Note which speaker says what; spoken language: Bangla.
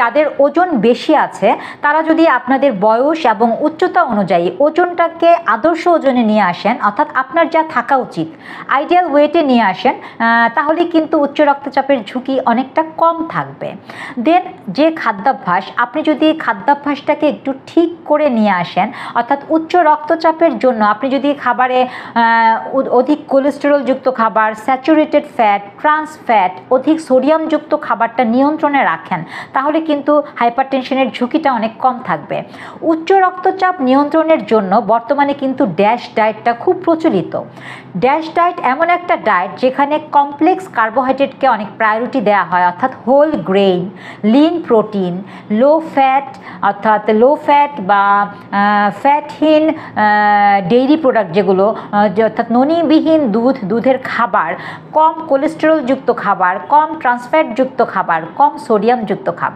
Speaker 1: যাদের ওজন বেশি আছে, তারা যদি আপনাদের বয়স এবং উচ্চতা অনুযায়ী ওজনটাকে আদর্শ ওজনে নিয়ে আসেন, অর্থাৎ আপনার যা থাকা উচিত আইডিয়াল ওয়েটে নিয়ে আসেন তাহলে কিন্তু উচ্চ রক্তচাপের ঝুঁকি অনেকটা কম থাকবে। দেন যে খাদ্যাভ্যাস, আপনি যদি খাদ্যাভ্যাসটাকে একটু ঠিক করে নিয়ে আসেন, অর্থাৎ উচ্চ রক্তচাপের জন্য আপনি যদি খাবারে অধিক কোলেস্টেরলযুক্ত খাবার স্যাচুরেটেড ফ্যাট ট্রান্স ফ্যাট অধিক সোডিয়ামযুক্ত খাবারটা নিয়ন্ত্রণে রাখেন, তাহলে কিন্তু হাইপারটেনশনের ঝুঁকিটা অনেক কম থাকবে। উচ্চ রক্তচাপ নিয়ন্ত্রণের জন্য বর্তমানে কিন্তু ড্যাশ ডায়েটটা খুব প্রচলিত। ড্যাশ ডায়েট এমন একটা ডায়েট যেখানে কমপ্লেক্স কার্বোহাইড্রেটকে অনেক প্রায়োরিটি দেওয়া হয়, অর্থাৎ whole grain, lean protein, low fat, অর্থাৎ লো ফ্যাট বা ফ্যাটহীন ডেইরি প্রোডাক্ট যেগুলো অর্থাৎ ননিবিহীন দুধ, দুধের খাবার, কম কোলেস্টেরলযুক্ত খাবার, কম ট্রান্সফ্যাটযুক্ত খাবার, কম সোডিয়ামযুক্ত খাবার।